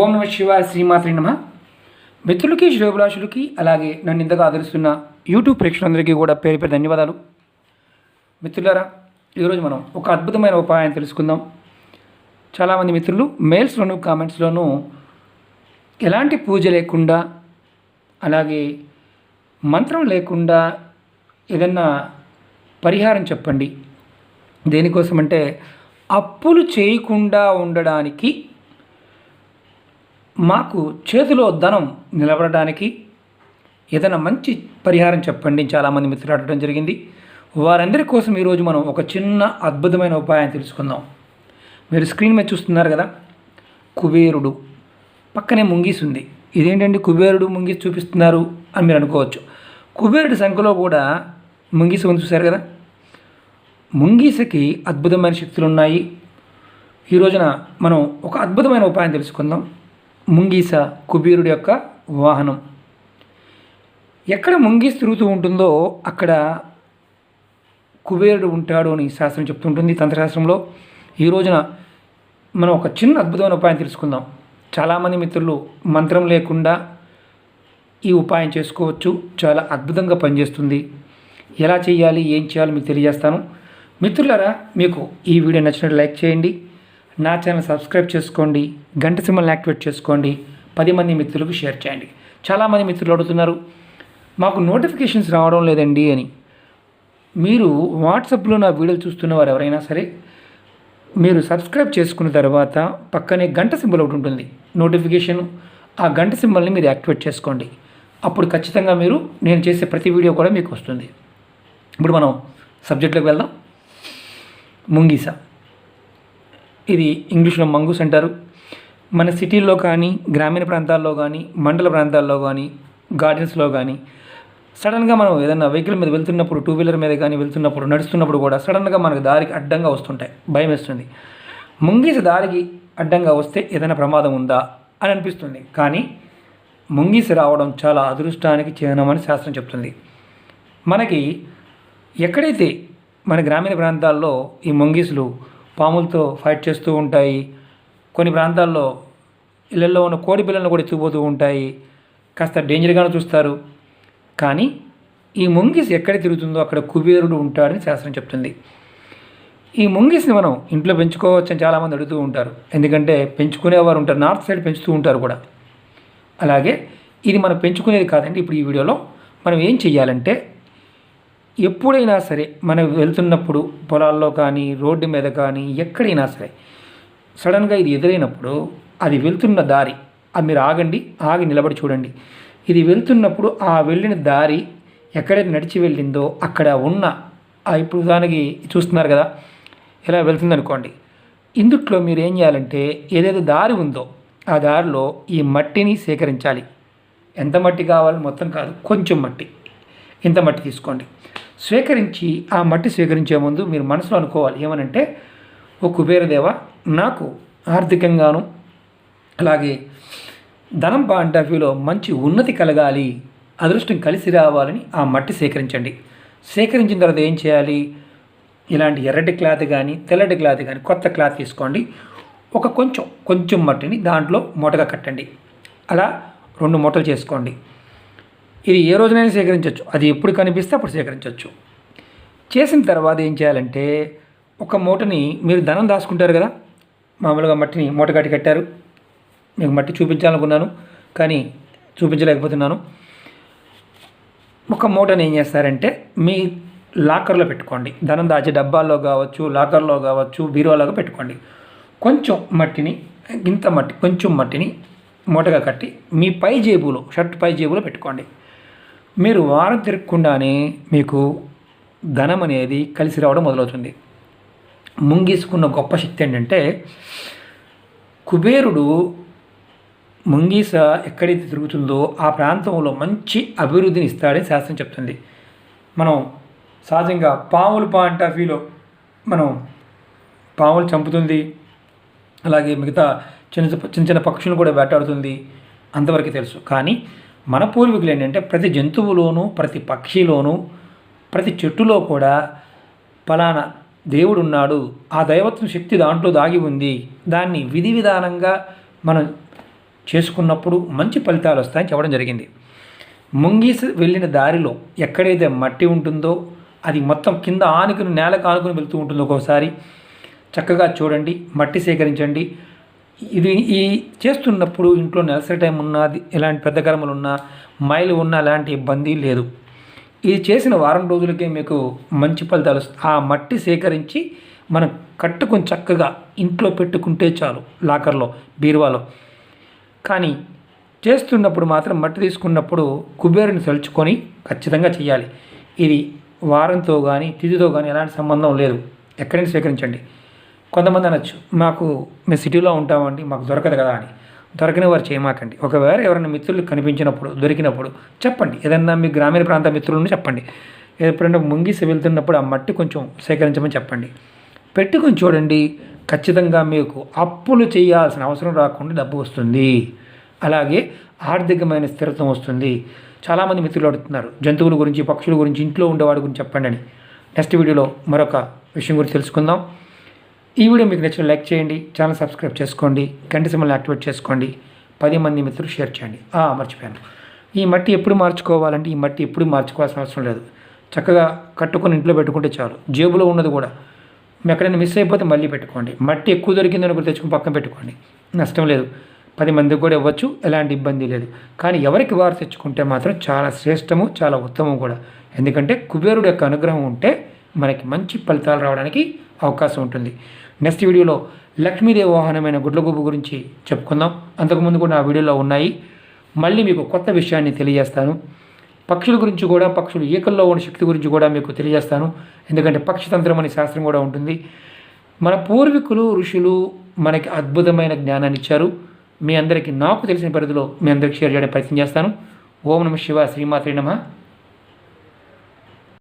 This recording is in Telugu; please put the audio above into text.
ఓం నమ శివ శ్రీమాత్రి నమ. మిత్రులకి శ్రేభిలాషులకి అలాగే నన్ను ఇంతగా ఆదరిస్తున్న యూట్యూబ్ ప్రేక్షకులందరికీ కూడా పేరు పేరు ధన్యవాదాలు. మిత్రులారా ఈరోజు మనం ఒక అద్భుతమైన ఉపాయాన్ని తెలుసుకుందాం. చాలామంది మిత్రులు మెయిల్స్లోను కామెంట్స్లోనూ ఎలాంటి పూజ లేకుండా అలాగే మంత్రం లేకుండా ఏదన్నా పరిహారం చెప్పండి. దేనికోసం అంటే అప్పులు చేయకుండా ఉండడానికి మాకు చేతిలో ధనం నిలబడడానికి ఏదైనా మంచి పరిహారం చెప్పండి చాలామంది మిత్రులు అడగడం జరిగింది. వారందరి కోసం ఈరోజు మనం ఒక చిన్న అద్భుతమైన ఉపాయం తెలుసుకుందాం. మీరు స్క్రీన్ మీద చూస్తున్నారు కదా కుబేరుడు. పక్కనే ముంగీస్ ఉంది. ఇదేంటండి కుబేరుడు ముంగీస్ చూపిస్తున్నారు అని మీరు అనుకోవచ్చు. కుబేరుడి సంఖ్యలో కూడా ముంగీస ఉంది చూశారు కదా? ముంగీసకి అద్భుతమైన శక్తులు ఉన్నాయి ఈ రోజున మనం ఒక అద్భుతమైన ఉపాయం తెలుసుకుందాం. ముంగీస కుబేరుడి యొక్క వాహనం. ఎక్కడ ముంగీస్ తిరుగుతూ ఉంటుందో అక్కడ కుబేరుడు ఉంటాడు అని శాస్త్రం చెప్తుంటుంది తంత్రశాస్త్రంలో. ఈ రోజున మనం ఒక చిన్న అద్భుతమైన ఉపాయం తెలుసుకుందాం. చాలామంది మిత్రులు మంత్రం లేకుండా ఈ ఉపాయం చేసుకోవచ్చు. చాలా అద్భుతంగా పనిచేస్తుంది. ఎలా చేయాలి? ఏం చేయాలో? మీకు తెలియజేస్తాను. మిత్రులారా మీకు ఈ వీడియో నచ్చినట్టు లైక్ చేయండి. నా ఛానల్ సబ్స్క్రైబ్ చేసుకోండి గంట సింబల్ని యాక్టివేట్ చేసుకోండి పది మంది మిత్రులకు షేర్ చేయండి. చాలామంది మిత్రులు అడుగుతున్నారు మాకు నోటిఫికేషన్స్ రావడం లేదండి అని. మీరు వాట్సాప్లో నా వీడియోలు చూస్తున్న వారు ఎవరైనా సరే మీరు సబ్స్క్రైబ్ చేసుకున్న తర్వాత పక్కనే గంట సింబల్ ఒకటి ఉంటుంది నోటిఫికేషన్. ఆ గంట సింబల్ని మీరు యాక్టివేట్ చేసుకోండి. అప్పుడు ఖచ్చితంగా మీరు నేను చేసే ప్రతి వీడియో కూడా మీకు వస్తుంది. ఇప్పుడు మనం సబ్జెక్ట్లోకి వెళ్దాం. ముంగీసా. ఇది ఇంగ్లీష్లో మంగూస్ అంటారు. మన సిటీల్లో కానీ గ్రామీణ ప్రాంతాల్లో కానీ మండల ప్రాంతాల్లో కానీ గార్డెన్స్లో కానీ సడన్గా మనం ఏదైనా వెహికల్ మీద వెళ్తున్నప్పుడు టూ వీలర్ మీద కానీ వెళ్తున్నప్పుడు నడుస్తున్నప్పుడు కూడా సడన్గా మనకు దారికి అడ్డంగా వస్తుంటాయి. భయం వేస్తుంది. ముంగీస దారికి అడ్డంగా వస్తే ఏదైనా ప్రమాదం ఉందా అని అనిపిస్తుంది. కానీ ముంగీసి రావడం చాలా అదృష్టానికి చిహ్నమని శాస్త్రం చెప్తుంది. మనకి ఎక్కడైతే మన గ్రామీణ ప్రాంతాల్లో ఈ ముంగీసులు పాములతో ఫైట్ చేస్తూ ఉంటాయి. కొన్ని ప్రాంతాల్లో ఇళ్ళల్లో ఉన్న కోడి పిల్లలను కూడా ఎత్తుకుపోతూ ఉంటాయి. కాస్త డేంజర్గానే చూస్తారు. కానీ ఈ ముంగిస్ ఎక్కడ తిరుగుతుందో అక్కడ కుబేరుడు ఉంటాడని శాస్త్రం చెప్తుంది. ఈ ముంగిస్ని మనం ఇంట్లో పెంచుకోవచ్చని చాలామంది అడుగుతూ ఉంటారు. ఎందుకంటే పెంచుకునేవారు ఉంటారు. నార్త్ సైడ్ పెంచుతూ ఉంటారు కూడా. అలాగే ఇది మనం పెంచుకునేది కాదండి. ఇప్పుడు ఈ వీడియోలో మనం ఏం చెయ్యాలంటే ఎప్పుడైనా సరే మనం వెళ్తున్నప్పుడు పొలాల్లో కానీ రోడ్డు మీద కానీ ఎక్కడైనా సరే సడన్గా ఇది ఎదురైనప్పుడు అది వెళ్తున్న దారి అది మీరు ఆగండి ఆగి నిలబడి చూడండి. ఇది వెళ్తున్నప్పుడు ఆ వెళ్ళిన దారి ఎక్కడైతే నడిచి వెళ్ళిందో అక్కడ ఉన్న ఆ ఇప్పుడు దానికి చూస్తున్నారు కదా ఇలా వెళ్తుందనుకోండి. ఇందుట్లో మీరు ఏం చేయాలంటే ఏదైతే దారి ఉందో ఆ దారిలో ఈ మట్టిని సేకరించాలి. ఎంత మట్టి కావాలి? మొత్తం కాదు కొంచెం మట్టి. ఇంత మట్టి తీసుకోండి. స్వీకరించి ఆ మట్టి స్వీకరించే ముందు మీరు మనసులో అనుకోవాలి. ఏమనంటే ఓ కుబేరదేవ నాకు ఆర్థికంగాను అలాగే ధనం పాయింట్ ఆఫ్ వ్యూలో మంచి ఉన్నతి కలగాలి అదృష్టం కలిసి రావాలని ఆ మట్టి సేకరించండి. సేకరించిన తర్వాత ఏం చేయాలి? ఇలాంటి ఎర్రటి క్లాత్ కానీ తెల్లటి క్లాత్ కానీ కొత్త క్లాత్ తీసుకోండి. ఒక కొంచెం కొంచెం మట్టిని దాంట్లో మూటగా కట్టండి. అలా రెండు మూటలు చేసుకోండి. ఇది ఏ రోజునైనా సేకరించవచ్చు. అది ఎప్పుడు కనిపిస్తే అప్పుడు సేకరించవచ్చు. చేసిన తర్వాత ఏం చేయాలంటే ఒక మూటని మీరు ధనం దాచుకుంటారు కదా? మామూలుగా మట్టిని మూట కట్టి కట్టారు. మీకు మట్టి చూపించాలనుకున్నాను కానీ చూపించలేకపోతున్నాను. ఒక మూటని ఏం చేస్తారంటే మీ లాకర్లో పెట్టుకోండి. ధనం దాచే డబ్బాల్లో కావచ్చు లాకర్లో కావచ్చు బీరువాలో పెట్టుకోండి. కొంచెం మట్టిని ఇంత మట్టి కొంచెం మట్టిని మూటగా కట్టి మీ పై జేబులో షర్ట్ పై జేబులో పెట్టుకోండి. మీరు వారం తిరగకుండానే మీకు ధనం అనేది కలిసి రావడం మొదలవుతుంది. ముంగీసుకున్న గొప్ప శక్తి ఏంటంటే కుబేరుడు ముంగీస ఎక్కడైతే తిరుగుతుందో ఆ ప్రాంతంలో మంచి అభివృద్ధిని ఇస్తాడని శాస్త్రం చెప్తుంది. మనం సహజంగా పాములు పాయింట్ ఆఫ్ వ్యూలో మనం పాములు చంపుతుంది. అలాగే మిగతా చిన్న చిన్న చిన్న పక్షులను కూడా వేటాడుతుంది. అంతవరకు తెలుసు. కానీ మన పూర్వీకులు ఏంటంటే ప్రతి జంతువులోనూ ప్రతి పక్షిలోనూ ప్రతి చెట్టులో కూడా ఫలానా దేవుడు ఉన్నాడు ఆ దైవత్వం శక్తి దాంట్లో దాగి ఉంది. దాన్ని విధి విధానంగా మనం చేసుకున్నప్పుడు మంచి ఫలితాలు వస్తాయని చెప్పడం జరిగింది. ముంగీస్ వెళ్ళిన దారిలో ఎక్కడైతే మట్టి ఉంటుందో అది మొత్తం కింద ఆనుకుని నేలకు ఆనుకుని వెళ్తూ ఉంటుందో ఒక్కోసారి. చక్కగా చూడండి మట్టి సేకరించండి. ఇది ఈ చేస్తున్నప్పుడు ఇంట్లో నెలసరి టైం ఉన్నా ఎలాంటి పెద్ద కర్మలు ఉన్నా మైలు ఉన్నా ఎలాంటి ఇబ్బంది లేదు. ఇది చేసిన వారం రోజులకే మీకు మంచి ఫలితాలు ఆ మట్టి సేకరించి మనం కట్టుకొని చక్కగా ఇంట్లో పెట్టుకుంటే చాలు లాకర్లో బీరువాలో. కానీ చేస్తున్నప్పుడు మాత్రం మట్టి తీసుకున్నప్పుడు కుబేరుని తలుచుకొని ఖచ్చితంగా చేయాలి ఇది వారంతో కానీ తిథితో కానీ ఎలాంటి సంబంధం లేదు. ఎక్కడైనా సేకరించండి? కొంతమంది అనొచ్చు మాకు మేము సిటీలో ఉంటామండి మాకు దొరకదు కదా అని. దొరకని వారు చేయమాకండి. ఒకవేళ ఎవరైనా మిత్రులు కనిపించినప్పుడు దొరికినప్పుడు చెప్పండి. ఏదన్నా మీ గ్రామీణ ప్రాంత మిత్రులను చెప్పండి. ఎప్పుడైనా ముంగిసి వెళ్తున్నప్పుడు ఆ మట్టి కొంచెం సేకరించమని చెప్పండి. పెట్టుకొని చూడండి ఖచ్చితంగా మీకు అప్పులు చేయాల్సిన అవసరం రాకుండా డబ్బు వస్తుంది. అలాగే ఆర్థికమైన స్థిరత్వం వస్తుంది. చాలామంది మిత్రులు అడుగుతున్నారు జంతువుల గురించి పక్షుల గురించి ఇంట్లో ఉండేవాడి గురించి చెప్పండి అని. నెక్స్ట్ వీడియోలో మరొక విషయం గురించి తెలుసుకుందాం. ఈ వీడియో మీకు నచ్చిన లైక్ చేయండి ఛానల్ సబ్స్క్రైబ్ చేసుకోండి గంట సింబల్ని యాక్టివేట్ చేసుకోండి పది మంది మిత్రులు షేర్ చేయండి. మర్చిపోయాను. ఈ మట్టి ఎప్పుడు మార్చుకోవాలంటే ఈ మట్టి ఎప్పుడు మార్చుకోవాల్సిన అవసరం లేదు. చక్కగా కట్టుకొని ఇంట్లో పెట్టుకుంటే చాలు. జేబులో ఉన్నది కూడా. మేము ఎక్కడైనా మిస్ అయిపోతే మళ్ళీ పెట్టుకోండి. మట్టి ఎక్కువ దొరికిందని కూడా తెచ్చుకుని పక్కన పెట్టుకోండి. నష్టం లేదు. పది మందికి కూడా ఇవ్వచ్చు ఎలాంటి ఇబ్బంది లేదు. కానీ ఎవరికి వారు తెచ్చుకుంటే మాత్రం చాలా శ్రేష్టము చాలా ఉత్తమం కూడా. ఎందుకంటే కుబేరుడు యొక్క అనుగ్రహం ఉంటే మనకి మంచి ఫలితాలు రావడానికి అవకాశం ఉంటుంది. నెక్స్ట్ వీడియోలో లక్ష్మీదేవి వాహనమైన గుడ్లగూపు గురించి చెప్పుకుందాం. అంతకుముందు కూడా ఆ వీడియోలో ఉన్నాయి. మళ్ళీ మీకు కొత్త విషయాన్ని తెలియజేస్తాను. పక్షుల గురించి కూడా పక్షులు ఈకల్లో ఉన్న శక్తి గురించి కూడా మీకు తెలియజేస్తాను. ఎందుకంటే పక్షితంత్రం అనే శాస్త్రం కూడా ఉంటుంది. మన పూర్వీకులు ఋషులు మనకి అద్భుతమైన జ్ఞానాన్ని ఇచ్చారు. మీ అందరికీ నాకు తెలిసిన పరిధిలో మీ అందరికీ షేర్ చేయడానికి ప్రయత్నం చేస్తాను. ఓం నమ శివ శ్రీమాత్రి నమ.